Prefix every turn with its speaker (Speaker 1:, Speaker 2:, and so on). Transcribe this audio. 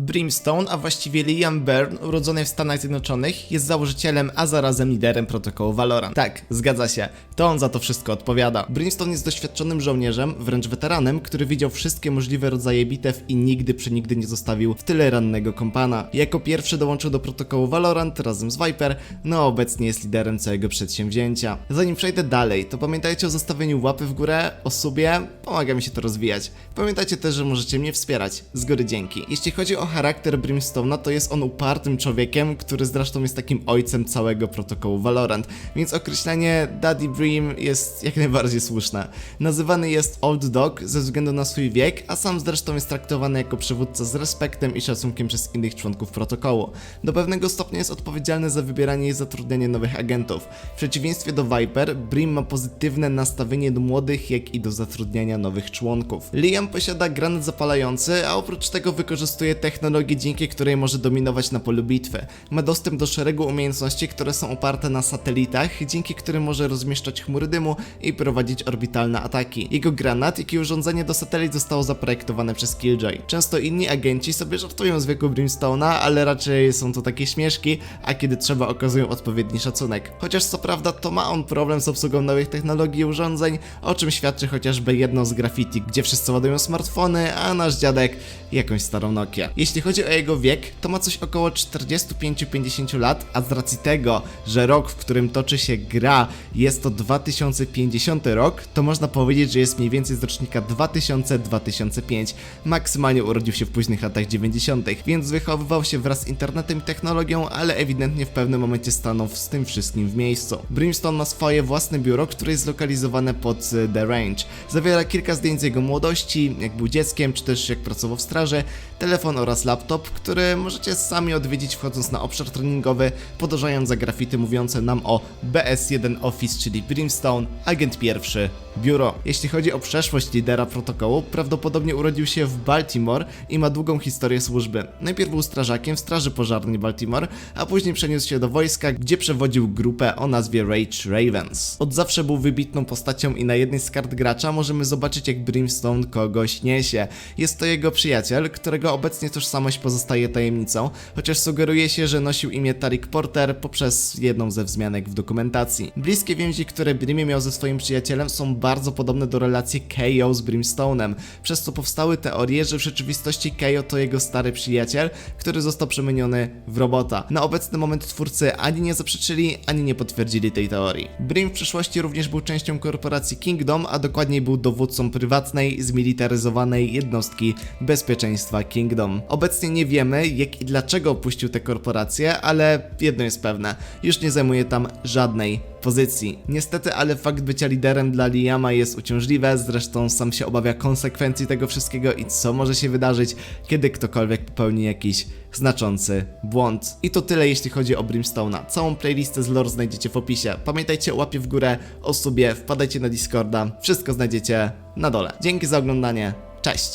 Speaker 1: Brimstone, a właściwie Liam Byrne, urodzony w Stanach Zjednoczonych, jest założycielem, a zarazem liderem protokołu Valorant. Tak, zgadza się, to on za to wszystko odpowiada. Brimstone jest doświadczonym żołnierzem, wręcz weteranem, który widział wszystkie możliwe rodzaje bitew i nigdy przenigdy nie zostawił w tyle rannego kompana. Jako pierwszy dołączył do protokołu Valorant razem z Viper, no obecnie jest liderem całego przedsięwzięcia. Zanim przejdę dalej, to pamiętajcie o zostawieniu łapy w górę, o subie, pomaga mi się to rozwijać. Pamiętajcie też, że możecie mnie wspierać. Z góry dzięki. Jeśli chodzi o charakter Brimstone'a, to jest on upartym człowiekiem, który zresztą jest takim ojcem całego protokołu Valorant, więc określenie Daddy Brim jest jak najbardziej słuszne. Nazywany jest Old Dog ze względu na swój wiek, a sam zresztą jest traktowany jako przywódca z respektem i szacunkiem przez innych członków protokołu. Do pewnego stopnia jest odpowiedzialny za wybieranie i zatrudnianie nowych agentów. W przeciwieństwie do Viper, Brim ma pozytywne nastawienie do młodych, jak i do zatrudniania nowych członków. Liam posiada granat zapalający, a oprócz tego wykorzystuje technologię, dzięki której może dominować na polu bitwy. Ma dostęp do szeregu umiejętności, które są oparte na satelitach, dzięki którym może rozmieszczać chmury dymu i prowadzić orbitalne ataki. Jego granat, jak i urządzenie do satelit zostało zaprojektowane przez Killjoy. Często inni agenci sobie żartują z wieku Brimstone'a, ale raczej są to takie śmieszki, a kiedy trzeba okazują odpowiedni szacunek. Chociaż co prawda to ma on problem z obsługą nowych technologii i urządzeń, o czym świadczy chociażby jedno z graffiti, gdzie wszyscy ładują smartfony, a nasz dziadek jakąś starą Nokię. Jeśli chodzi o jego wiek, to ma coś około 45-50 lat, a z racji tego, że rok, w którym toczy się gra, jest to 2050 rok, to można powiedzieć, że jest mniej więcej z rocznika 2000-2005. Maksymalnie urodził się w późnych latach 90., więc wychowywał się wraz z internetem i technologią, ale ewidentnie w pewnym momencie stanął z tym wszystkim w miejscu. Brimstone ma swoje własne biuro, które jest zlokalizowane pod e, The Range. Zawiera kilka zdjęć z jego młodości, jak był dzieckiem, czy też jak pracował w straży, telefon oraz laptop, który możecie sami odwiedzić wchodząc na obszar treningowy, podążając za grafity mówiące nam o BS1 Office, czyli Brimstone, agent pierwszy, biuro. Jeśli chodzi o przeszłość lidera protokołu, prawdopodobnie urodził się w Baltimore i ma długą historię służby. Najpierw był strażakiem w Straży Pożarnej Baltimore, a później przeniósł się do wojska, gdzie przewodził grupę o nazwie Rage Ravens. Od zawsze był wybitną postacią i na jednej z kart gracza możemy zobaczyć jak Brimstone kogoś niesie. Jest to jego przyjaciel, którego obecnie tożsamość pozostaje tajemnicą, chociaż sugeruje się, że nosił imię Tarik Porter poprzez jedną ze wzmianek w dokumentacji. Bliskie więzi, które Brimie miał ze swoim przyjacielem są bardzo podobne do relacji KO z Brimstone'em, przez co powstały teorie, że w rzeczywistości KO to jego stary przyjaciel, który został przemieniony w robota. Na obecny moment twórcy ani nie zaprzeczyli, ani nie potwierdzili tej teorii. Brim w przeszłości również był częścią korporacji Kingdom, a dokładniej był dowódcą prywatnej, zmilitaryzowanej jednostki bezpieczeństwa Kingdom. Obecnie nie wiemy, jak i dlaczego opuścił tę korporację, ale jedno jest pewne, już nie zajmuje tam żadnej pozycji. Niestety, ale fakt bycia liderem dla Liama jest uciążliwe, zresztą sam się obawia konsekwencji tego wszystkiego i co może się wydarzyć, kiedy ktokolwiek popełni jakiś znaczący błąd. I to tyle jeśli chodzi o Brimstone'a. Całą playlistę z lore znajdziecie w opisie. Pamiętajcie o łapie w górę, o subie, wpadajcie na Discorda, wszystko znajdziecie na dole. Dzięki za oglądanie, cześć!